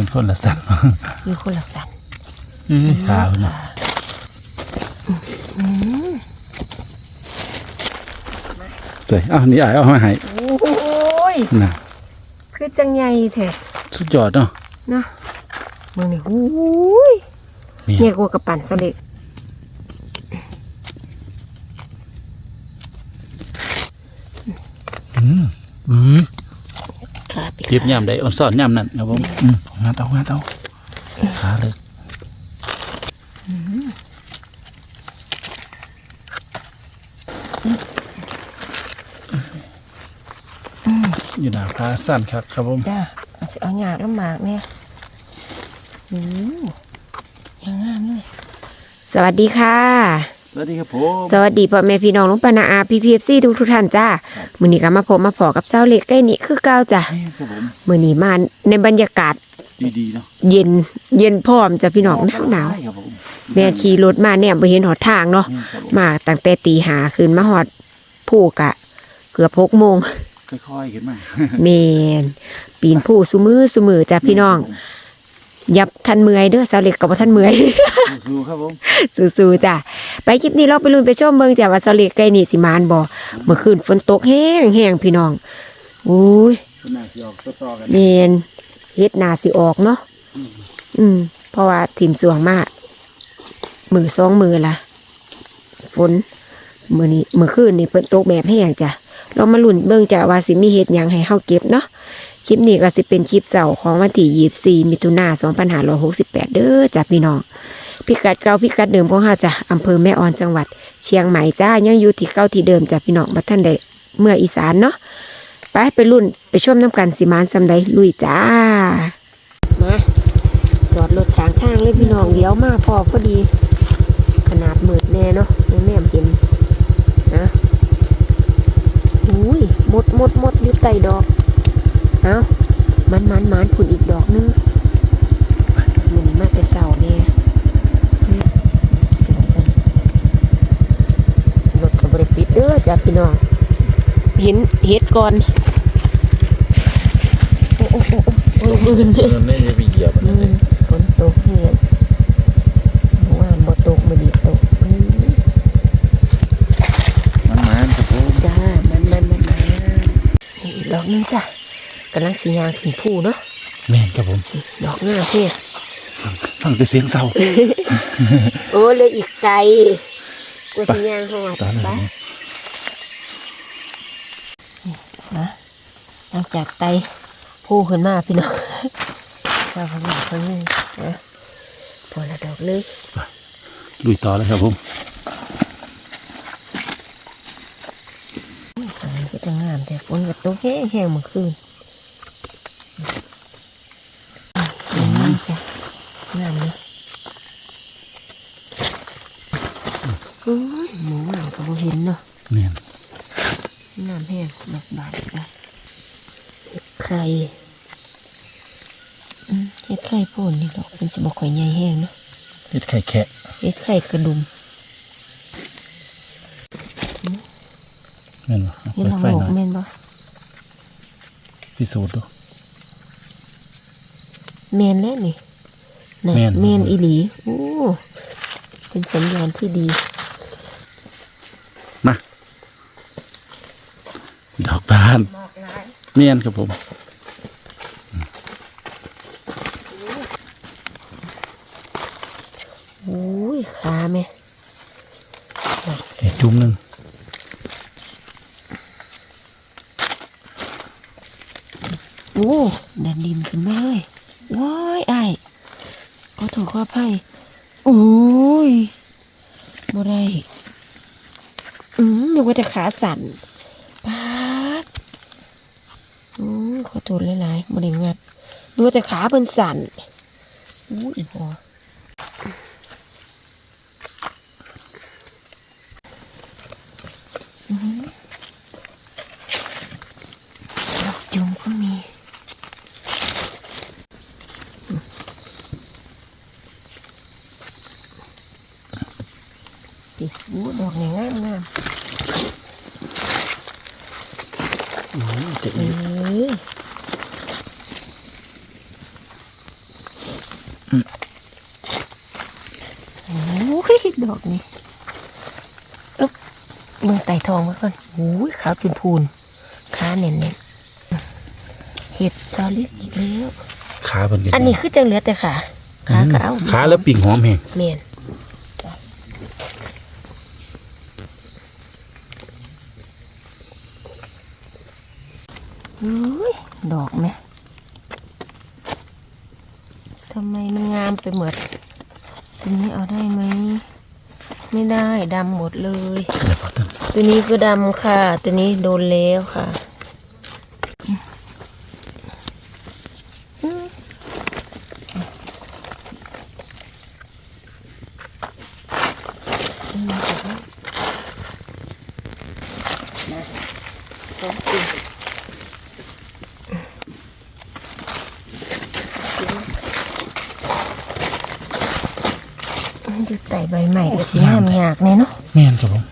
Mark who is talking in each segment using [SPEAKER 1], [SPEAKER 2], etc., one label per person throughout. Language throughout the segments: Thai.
[SPEAKER 1] มันคนละสัตว์
[SPEAKER 2] มีคนละสัน
[SPEAKER 1] ขาวเนาะสวยอ้าวนี่อายเอามาให้
[SPEAKER 2] โอ้ย
[SPEAKER 1] น่ะ
[SPEAKER 2] คือจังไงแท้
[SPEAKER 1] สุดยอดเนาะ
[SPEAKER 2] เนาะมึงนี่โอ้ย
[SPEAKER 1] นี่
[SPEAKER 2] เนี่ยกว่ากระปั่นสลิด
[SPEAKER 1] อืมอืม
[SPEAKER 2] ขาปิด
[SPEAKER 1] เก็บยามใดอ่อนซ่อนยามนั้นครับผมอืมงานเอางานเอาขาเลยอยู่หน้าพาสั้นครับครับผม
[SPEAKER 2] จ้าเอาสิเอาหยาดน้ำหมากเนี่ยโอ้ยังงามเลยสวัสดีค่ะ
[SPEAKER 1] สวัสดีครับผม
[SPEAKER 2] สวัสดีพ่อแม่พี่น้องลุงปานาอาพีพีเอฟซีทุกทุกๆท่านจ้ามือนี้ก็มาพบมาพอกับเศร้าเล็กใกล้นี้คือเก้าจ้ะ
[SPEAKER 1] ครับผม
[SPEAKER 2] มือนี้มาในบรรยากาศ
[SPEAKER 1] ดีๆเนาะ
[SPEAKER 2] เย็นเย็นพร้อมจ้ะพี่น้องหนาวหนาว
[SPEAKER 1] ใช่ครับผม
[SPEAKER 2] ๆแม่ขี่รถมาเนี่ยไปเห็นหอทางเนาะ
[SPEAKER 1] นี่ครับผม
[SPEAKER 2] มาตั้งแต่ตีหาคืนมาหอดผู้กะ เกือบหกโมง
[SPEAKER 1] ค่อยๆขึ้นมา
[SPEAKER 2] เมนปีนผู้สุมือสุมือจ้ะพี่น้องยับทันเมื่อยเด้อสาวเล็กกับว่าทันเมื่อย
[SPEAKER 1] สู้ๆครับผม
[SPEAKER 2] สู้ๆจ้ะไปคลิปนี้เราไปลุ้นไปชมเบิ่งจ้ะว่าสาวเล็กใกล้นี่สิมานบ่เมื่อคืนฝนตกแห้งแห้งพี่น้องอุ้ย
[SPEAKER 1] คุณน่าสิออกต่อๆกัน
[SPEAKER 2] เมนเฮ็ดนาสิออกเนาะอืม เพราะว่าถิ่มสวงมากมือสองมือละฝนมือนี้มือคืนนี่เพิ่นตกแบบแห้งจ้ะเรามาลุ้นเบิ่งจ้ะว่าสิมีเฮ็ดหยังให้เฮาเก็บเนาะคลิปนี้ก็สิเป็นคลิปเสาร์ของวันที่24มิถุนายน2568 เด้อจ้ะพี่น้อง พิกัดเก่าพิกัดเดิมของเฮาจ้ะอำเภอแม่ออนจังหวัด เชียงใหม่จ้ายังอยู่ที่เก่าที่เดิมจ้ะพี่น้องบัดท่านได้เมื่ออีสานเนาะไปไปรุ่นไปชมน้ำกันสิมานซำใดลุยจ้ามาจอดรถข้างทางเลยพี่น้องเดี๋ยวมาพอพอดี ขนาดมืดแน่เนาะแม่เห็นนะอุ้ยมดมดมดยึดไตดอก เอามันมันมันผุนอีกดอกนึงมันมาแต่เสาเนี่ยรถกับบริปิดเด้อ จ้ะพี่น้องเห็นเห็ดก่อนโอ้โอ้โอ้โอ้โอ้มืน
[SPEAKER 1] เออไม่ได้ไปเหยียบมัน
[SPEAKER 2] มื
[SPEAKER 1] เลย
[SPEAKER 2] นฝนตกเห็ดว่าบ่ตกมันดีตกอืม
[SPEAKER 1] มันมาครับผม
[SPEAKER 2] จ้ามันมันมันมันนี่อีกดอกหนึงจ้ะกำลังสียางขึ้นผู้เนาะ
[SPEAKER 1] แม่นครับผม
[SPEAKER 2] ดอกงามเพี่
[SPEAKER 1] ฟังแต่เสียงเศร้า
[SPEAKER 2] โอ้เลยอีกไกลกว่าสียางหอด
[SPEAKER 1] ตอนนั้
[SPEAKER 2] ไป
[SPEAKER 1] น
[SPEAKER 2] นะ หลังจากไตผู้ขึ้นมาพี่น้องเจ้าเขาบอกเขาเลยนะพอละดอกเลย
[SPEAKER 1] ลุยต่อเลยครับผม
[SPEAKER 2] อันนี้ก็จะงามแต่ฝนก็ตกแห้งแห้งเมื่อคืนอืมจ้ะงามเลยโอ้ยหมูหนังก็บ่เห็นเนาะ
[SPEAKER 1] แม่น
[SPEAKER 2] น้ำแห้งดอกบานไปเห็ด ไข่อืมเห็ดไข่โพ่นนี่ดอกเป็นสบกข่อยใหญ่แห้งเนาะ
[SPEAKER 1] เฮ็ดไข่แคะ
[SPEAKER 2] เห็ดไข่กระดุม
[SPEAKER 1] แม่นบ่
[SPEAKER 2] เห็ด
[SPEAKER 1] เปิด
[SPEAKER 2] ละ
[SPEAKER 1] ไฟ
[SPEAKER 2] โง
[SPEAKER 1] หน่อย
[SPEAKER 2] กแม่นปะ
[SPEAKER 1] พิสูจน์ดู
[SPEAKER 2] แมนแล้วนี่น่ะ
[SPEAKER 1] แม่น
[SPEAKER 2] แมนอีหลีโอ้เป็นสัญญาณที่ดี
[SPEAKER 1] มา ดอกบาน เมียนครับผม
[SPEAKER 2] โอ้ยขาแม่
[SPEAKER 1] เห็ดจุ่มหนึง
[SPEAKER 2] โอ้ดันดินขึ้นมาเลยว้ายไอ้ายก็ถูกข้อไพ่โอ้ยบ่ได้อืมนึกว่าจะขาสั่นปาดอืม ขอโทษหลายๆบริงัดดูแต่ขาเป็นสั่นอู้อีพออือดอกจุ่มก็มี ดิอู้ดอกนี่งามงาม
[SPEAKER 1] จะ
[SPEAKER 2] เอ้
[SPEAKER 1] อีก
[SPEAKER 2] ย ดอกนี้อึ๊บ มือไต่ทองมาก่อนโอ้ยขาวจุนพูนขาเน่นๆเห็ดซาลิดอีกแล้ว
[SPEAKER 1] ขาเป็น
[SPEAKER 2] อันนี้คือจังเหลือแต่ขาขาก็เอา
[SPEAKER 1] ขาแล้วปิ่งหอมแห้ง
[SPEAKER 2] เมียนอุ้ยดอกไหมทำไมมันงามไปหมดตัวนี้เอาได้ไหม ไม่ได้ดำหมดเลย
[SPEAKER 1] เดี๋ยวพอ ต้น
[SPEAKER 2] ตัวนี้ก็ดำค่ะ ตัวนี้โดนแล้วค่ะอยู่ไต่ใบใหม่ก็สิงามยากแน่เนาะ
[SPEAKER 1] แม่นครับผม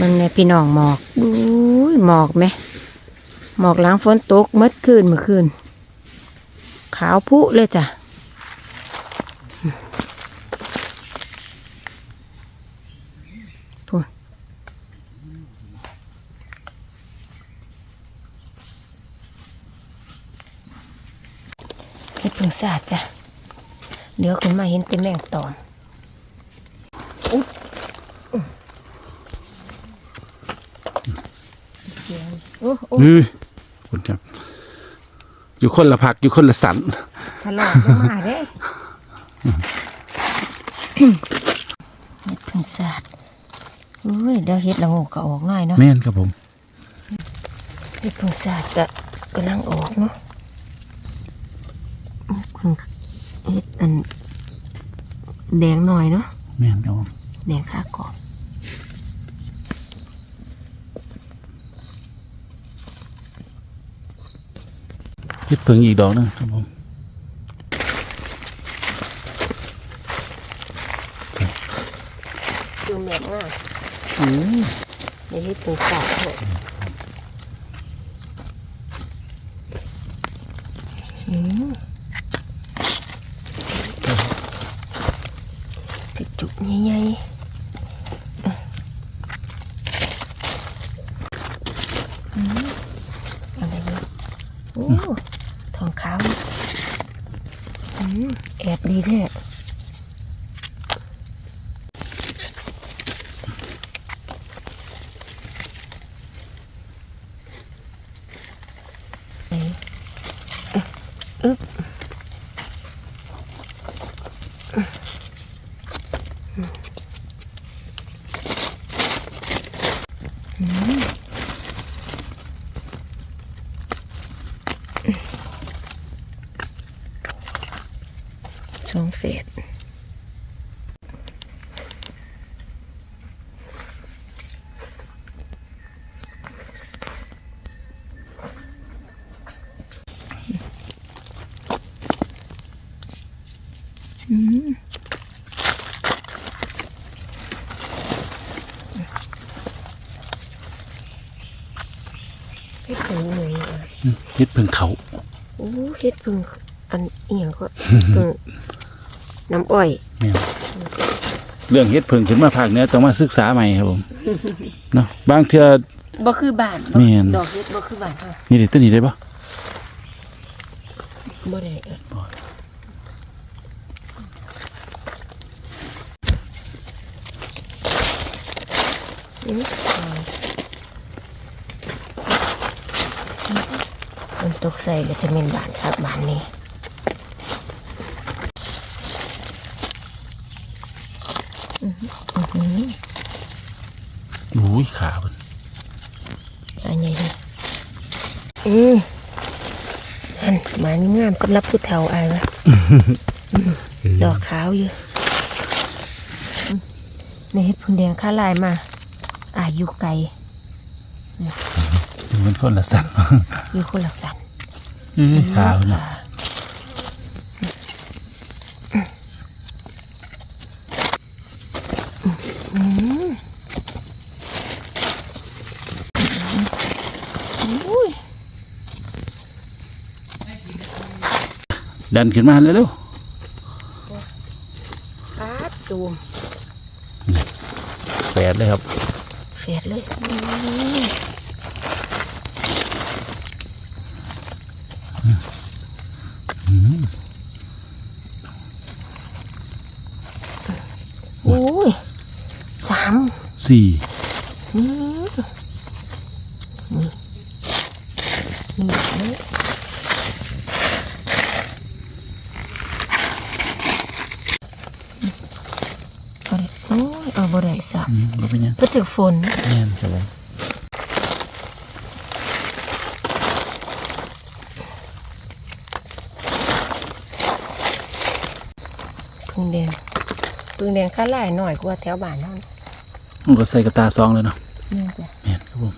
[SPEAKER 2] มันใน พี่น้องหมอกดูยหมอกไหมหมอกหล้างฝนตกเมื่อคืนเมื่อคืน ขาวพุเลยจ้ะพูนเห็ดเพิ่งสาดจ้ะ เดี๋ยวขึ้นมาเห็นเป็นแมงตอม โอ้โอ้
[SPEAKER 1] นี่คุณครับ อยู่คนละพักอยู่คนละสัน
[SPEAKER 2] ทะเลาะกันมาเด้เฮ็ดพึ่งสาดอุ้ยเดี๋ยวเฮ็ดละโงกก็ออกง่ายเนาะ
[SPEAKER 1] แม่นครับผม
[SPEAKER 2] เฮ็ดพึ่งสาดก็กำลังออกเนาะพึ่งเฮ็ดอันแดงหน่อยเนาะ
[SPEAKER 1] แม่นครับผม
[SPEAKER 2] แดงขากรอบ
[SPEAKER 1] เฮ็ดเพิ่งอีกดอกหนึงครับผม
[SPEAKER 2] ดูแหนบง่ายเดี๋ยวเฮ็ดพึ่งสาดเถอะอืมจุกจุกใหญ่ๆ อะไรเนี่ยโอ้ทองขาวอืมแอบดีแท้ไหนอึ๊บ อึ๊บสองเฟสอืม เฮ็ดถึงหนึ่งอะ
[SPEAKER 1] อืมเฮ็ดเพิ่งเขา
[SPEAKER 2] โอ้เฮ็ดพึ่งอันเอียงก็พึ่งน้ำอ้อย
[SPEAKER 1] แม่นเรื่องเฮ็ดเพิ่งขึ้นมาภาคเหนือต้องมาศึกษาใหม่ครับผมเนาะบางเทื่อ
[SPEAKER 2] บ่คือบ้าน
[SPEAKER 1] แม่น
[SPEAKER 2] ดอกเฮ็ดบ่คือบ้านเฮา
[SPEAKER 1] นี่ดิตัวนี้ได้ปะ
[SPEAKER 2] บ่ได้เอิ้นอื มมันตกใส่ก็จะเป็นบ้านครับบ้านนี้อื้อหืออื้อหือ
[SPEAKER 1] อุ้ยขาเพิ่น
[SPEAKER 2] อันใหญ่ดิอืมนั่นหมายงามสำหรับผู้เฒ่าอายวะดอกขาวอยู่อืมในเฮ็ดพึ่งแดงข้าลายมา อายุไกล
[SPEAKER 1] มันคนละสัน
[SPEAKER 2] อยู่คนละสัน
[SPEAKER 1] อื้อขาเพิ่นน่ะ
[SPEAKER 2] อุ้ย
[SPEAKER 1] ดันขึ้นมาเร็ว
[SPEAKER 2] อาดตูม
[SPEAKER 1] ๆแปดเลยครับ
[SPEAKER 2] เฟียดเลยโอ้ยสาม
[SPEAKER 1] สี่
[SPEAKER 2] นี่นี่นี่เลยเอาเลยโอ้ยเอาบ่ได้สัก
[SPEAKER 1] อืมบ่เป็นหยัง
[SPEAKER 2] ก็ถือฝน
[SPEAKER 1] แม่นครับผม
[SPEAKER 2] พึ่งแดงพึ่งแดงค่าหลายหน่อยกว่าแถวบ้านนั่น
[SPEAKER 1] มันก็ใส่กระตาซองเลยเนาะ
[SPEAKER 2] นี่จ้ะ
[SPEAKER 1] แม่นครับผม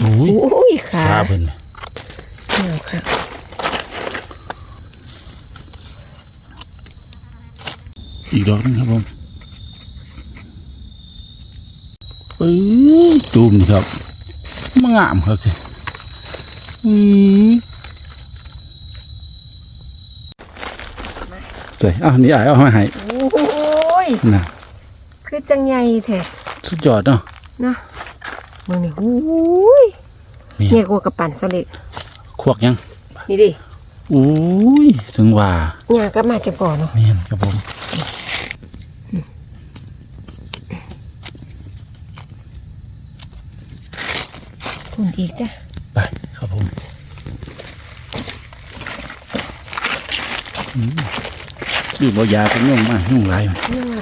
[SPEAKER 1] โอ้ย
[SPEAKER 2] อุ้ยขา
[SPEAKER 1] ขาเพิ่น
[SPEAKER 2] เหนียวค่ะ
[SPEAKER 1] อีกดอกหนึงครับผมเอ้ยตูมนี่ครับมางามครับสิอืมใส่อ้าวนี่อายเอามาให้
[SPEAKER 2] โอ้ย
[SPEAKER 1] น่ะ
[SPEAKER 2] คือจังใหญ่แท้
[SPEAKER 1] สุดยอดเนาะ
[SPEAKER 2] นะมึงนี่อุ้ย
[SPEAKER 1] นี่
[SPEAKER 2] เนี่ยกว่ากระปั่นสลิด
[SPEAKER 1] ควักยัง
[SPEAKER 2] นี่ดิ
[SPEAKER 1] อุ้ยถึงว่า
[SPEAKER 2] เนี่ยก็มาจะก่อนเนาะ
[SPEAKER 1] แม่นครับผม
[SPEAKER 2] คุณอีกจ้ะ
[SPEAKER 1] ไปครับผมอืมดูบ่ยาเป็นยุ่งมากยุ่งไร
[SPEAKER 2] นี่ว่า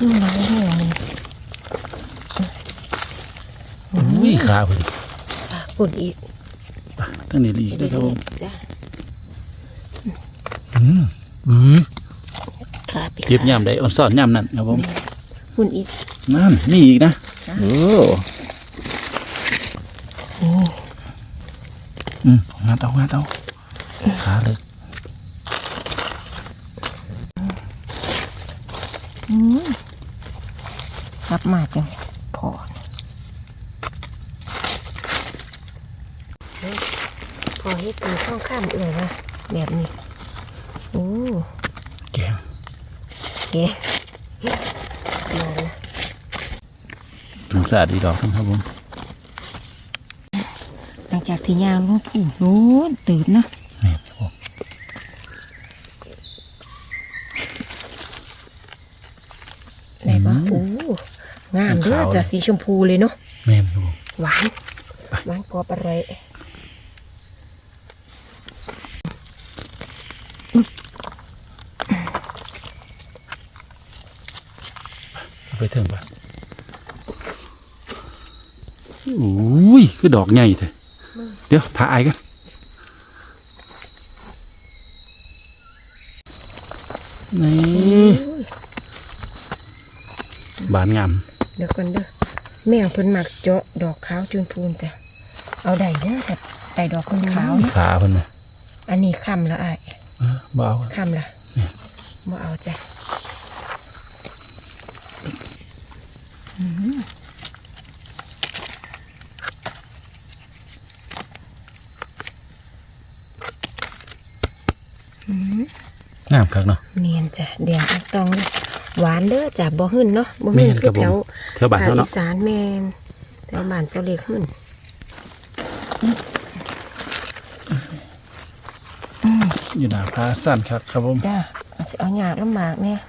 [SPEAKER 2] นี่น้อยแห้งมัน
[SPEAKER 1] อุ้ยขาเพิ่น
[SPEAKER 2] คุณอีก
[SPEAKER 1] ไปตั้งนี้อีกด้วยครับผม
[SPEAKER 2] จ้ะ
[SPEAKER 1] อืมอืม
[SPEAKER 2] ขาปิด
[SPEAKER 1] เก็บย่ำได้อ่อนซ่อนย่ำนั่นครับผม
[SPEAKER 2] คุณอีก
[SPEAKER 1] นั่นนี่อีกนะโอ้
[SPEAKER 2] โอ้
[SPEAKER 1] อืมงัดเอางัดเอาขาเลย
[SPEAKER 2] อืมรับมาจังพอพอให้ตีข้องข้ามเอื่อยนะแบบนี้โอ้
[SPEAKER 1] แกง
[SPEAKER 2] เก๋ลองนะ
[SPEAKER 1] ถึงสาดีดอกหนึงครับผม
[SPEAKER 2] จากที่ยางลงผูโน้นตื่นนะ
[SPEAKER 1] นี่ครับผม
[SPEAKER 2] ไหนบ้างโอ้งามเด้อจะสีชมพูเลยเนาะ
[SPEAKER 1] แม่นครับผม
[SPEAKER 2] หวานหวานพอปะไร
[SPEAKER 1] เอาไปเถิงปะอุ้ย คือดอกใหญ่เถอะ เดี๋ยวถ่ายกันนี่บานงาม
[SPEAKER 2] เดี๋ยวก่อนเด้อแม่งเพิ่นมักเจาะดอกขาวจุนพูนจ้ะเอาได้เด้อแบบได้ดอกคนขาวนะ
[SPEAKER 1] ขาเพิ่นนะ
[SPEAKER 2] อันนี้คำละอ้าย
[SPEAKER 1] เออบ่เอา
[SPEAKER 2] คำละ
[SPEAKER 1] เนี่ย
[SPEAKER 2] บ่เอาจ้ะ
[SPEAKER 1] งามคักเนาะ
[SPEAKER 2] เนียนจ้ะแดงอักตองเลยหวานเด้อจ้ะบ่หึ่นเนาะบ่หึ่น
[SPEAKER 1] แม่น
[SPEAKER 2] คื
[SPEAKER 1] ครั
[SPEAKER 2] อบ
[SPEAKER 1] ผม
[SPEAKER 2] แถว
[SPEAKER 1] แถวบ้าน
[SPEAKER 2] ภาค
[SPEAKER 1] เฮา
[SPEAKER 2] อี
[SPEAKER 1] เนาะ
[SPEAKER 2] สานแมนแถวบ้านเสาเล็กหึ่น
[SPEAKER 1] อยู่หน้าพาสั้นครับครับผม
[SPEAKER 2] จ้าเอาสิเอาหยาดลำบากเนี่ย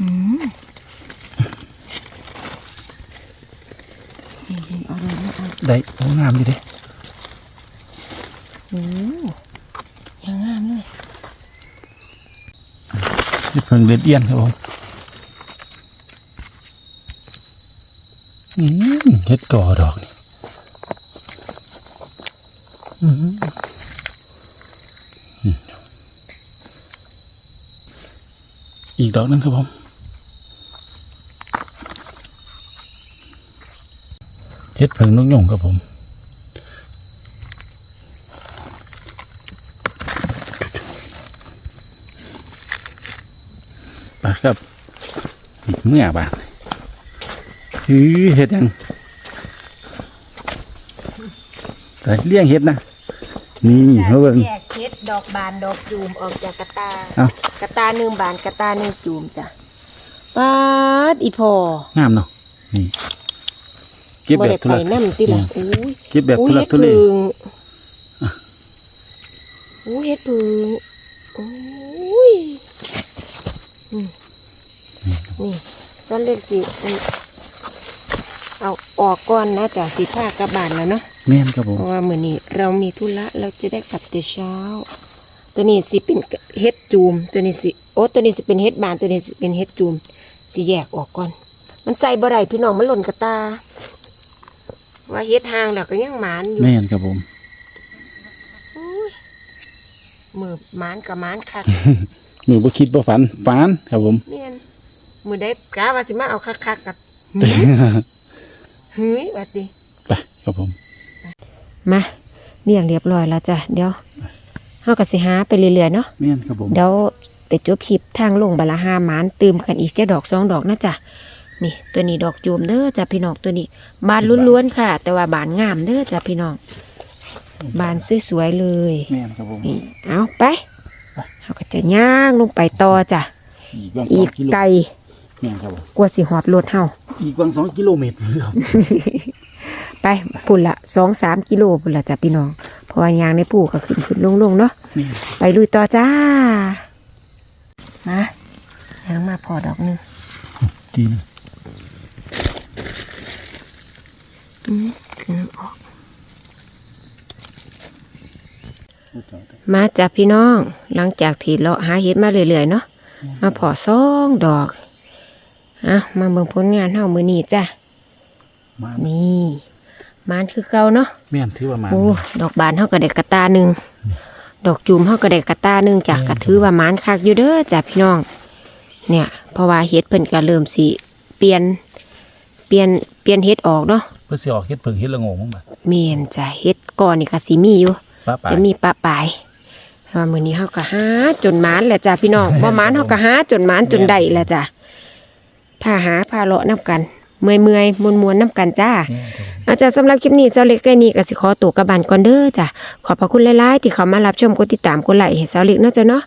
[SPEAKER 2] อืมเอาเลยนะเอา
[SPEAKER 1] ได้โอ้งามดีเด้
[SPEAKER 2] โอ้ยังงามเลย
[SPEAKER 1] นี่เพิ่งเล็ดเอียนครับผมอืมเฮ็ดก่อดอกนี่อืมอืมอีกดอกหนึงครับผมเฮ็ดเพิ่งนกยงครับผม ครับนี่เมื่อบางฮือเห็ดยังใส่เลี้ยงเห็ดนะนี่เขาเบิ่ง
[SPEAKER 2] แยกเฮ็ดดอกบานดอกจูมออกจากกระตา
[SPEAKER 1] เอ้า
[SPEAKER 2] กระตาหนึ่งบานกระตาหนึ่งจูมจ้ะปาดอีพองา
[SPEAKER 1] มเนาะนี่เก็บ
[SPEAKER 2] บ่
[SPEAKER 1] แบ
[SPEAKER 2] ได้
[SPEAKER 1] บทุ
[SPEAKER 2] ไป
[SPEAKER 1] ลัก
[SPEAKER 2] น้ำติละ
[SPEAKER 1] อืม
[SPEAKER 2] อุ้ย
[SPEAKER 1] เก็บแบบ
[SPEAKER 2] อุ้
[SPEAKER 1] ทุ
[SPEAKER 2] ย
[SPEAKER 1] ลั
[SPEAKER 2] เฮ็
[SPEAKER 1] ก
[SPEAKER 2] ด
[SPEAKER 1] ทุเล
[SPEAKER 2] พึ่งอุ้ยเฮ็ดพึ่งอุ้ยอืม นี่ซ้อนเล็กสิอืมเอาออกก่อนนะจ้ะสิผ้ากลับบ้านแล้วเนาะ
[SPEAKER 1] แม่นครับผ
[SPEAKER 2] เพ
[SPEAKER 1] ม
[SPEAKER 2] ราะว่ามื้อนี้เรามีธุระเราจะได้กลับแต่เช้า ตัวนี้สิเป็นเฮ็ดจูม ตัวนี้สิโอ้ตัวนี้สิเป็นเฮ็ดบานตัวนี้สิเป็นเฮ็ดจูมสิแยกออกก่อน มันใส่บ่ได้พี่น้องมันหล่นกระตา ว่าเฮ็ดห่างแล้วก็ยังหมานอยู่
[SPEAKER 1] แม่นครับผม
[SPEAKER 2] มือหมานกับหมานคัก
[SPEAKER 1] มือบ่คิดบ่ฝันฝันครับผม
[SPEAKER 2] เนียน มือได้กาว่าสิมาเอาคักๆกับเฮ้ยว่าติ
[SPEAKER 1] ไปครับผม
[SPEAKER 2] มาเลี้ยงเรียบร้อยแล้วจ้ะเดี๋ยวเฮาก็สิหาไปเรื่อยๆเนาะ
[SPEAKER 1] แม่นครับผม
[SPEAKER 2] เดี๋ยวไปจบคลิปทางลงบดละหาหมานตืมกันอีกจะดอกสองดอกนะจ๊ะนี่ตัวนี้ดอกจูมเด้อจ้ะพี่น้องตัวนี้ บานล้วนๆค่ะ แต่ว่าบานงามเด้อจ้ะพี่น้อง บานสวยๆเลย
[SPEAKER 1] แม่นครับผม
[SPEAKER 2] นี่เอาไปเราก็จะย่างลงไปต่อจ้ะ
[SPEAKER 1] อีกบางส
[SPEAKER 2] อี
[SPEAKER 1] อง
[SPEAKER 2] ก
[SPEAKER 1] กิโล
[SPEAKER 2] ไกล
[SPEAKER 1] แม่ นครับผม
[SPEAKER 2] กว่าสิหอดรถเฮา
[SPEAKER 1] อีกบางสองกิโลเมตรครับ
[SPEAKER 2] ไปพุ่นละสองสามกิโลพุ่นละจ้ะพี่น้องเพราะว่ายางในปู่ก็ขึ้นขึ้นลงลงๆเนาะ
[SPEAKER 1] แม่น
[SPEAKER 2] ไปลุยต่อจ้ามายังมาพอดอกหนึง
[SPEAKER 1] ดีนะ
[SPEAKER 2] คือน้ำออก มาจากพี่น้อง หลังจากที่เลาะหาเห็ดมาเรื่อยๆเนาะมาพอซองดอก อะมาเบิ่งผลงานเฮามือนี้จ้ะ
[SPEAKER 1] มา
[SPEAKER 2] นี่มานคือเก่าเนาะ
[SPEAKER 1] แม่นถือว่ามา
[SPEAKER 2] โอ้ดอกบานเฮาก็ได้กระตาหนึ่งดอกจูมเฮาก็ได้กระตาหนึ่งจ้ะก็ถือว่ามานคักอยู่เด้อจ้ะพี่น้อง เนี่ยเพราะว่าเห็ดเพิ่นก็เริ่มสิเปลี่ยนเปลี่ยนเปลี่ยนเห็ดออกเนาะ
[SPEAKER 1] เพื่อสิออกเฮ็ดเพิ่งเฮ็ดละโงงมั้งบ่
[SPEAKER 2] เมียนจ้ะเฮ็ดก่อนนี่ก็สิมีอยู่
[SPEAKER 1] ป้าป่า
[SPEAKER 2] จะมีปลาปลายเพราะว่ามื้อนี้เฮาก็หาจนหมานแหละจ้ะพี่น้องบ่หมานเฮาก็หาจนหมานจนได้แหละจ้ะ พาหาพาเลาะนํกัน เมื่อยๆมวนๆนํกันจ้า
[SPEAKER 1] แม่นครับผม
[SPEAKER 2] อาจารย์สำหรับคลิปนี้เจ้าเล็กใกล้นี้ก็สิขอตัวกลับบ้านก่อนเด้อจ้ะขอบพระคุณหลายๆที่เข้ามารับชมกดติดตามกดไลค์ให้สาวเล็กเนาะจ้ะเนาะ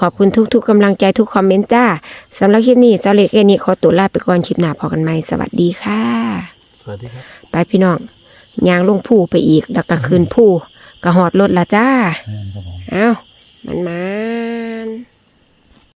[SPEAKER 2] ขอบคุณทุกๆกำลังใจทุกคอมเมนต์จ้าสำหรับคลิปนี้เจ้าเล็กใกล้นี้ขอตัวลาไปก่อนคลิปหน้าพอกันใหม่สวัสดีค่ะ
[SPEAKER 1] สวัสดีครับ
[SPEAKER 2] ไปพี่น้องยางลงผู้ไปอีกแล้วก็ขึ้นผู้ก็หอดรถละจ้า
[SPEAKER 1] แม่นครับผม
[SPEAKER 2] เอ้ามันมา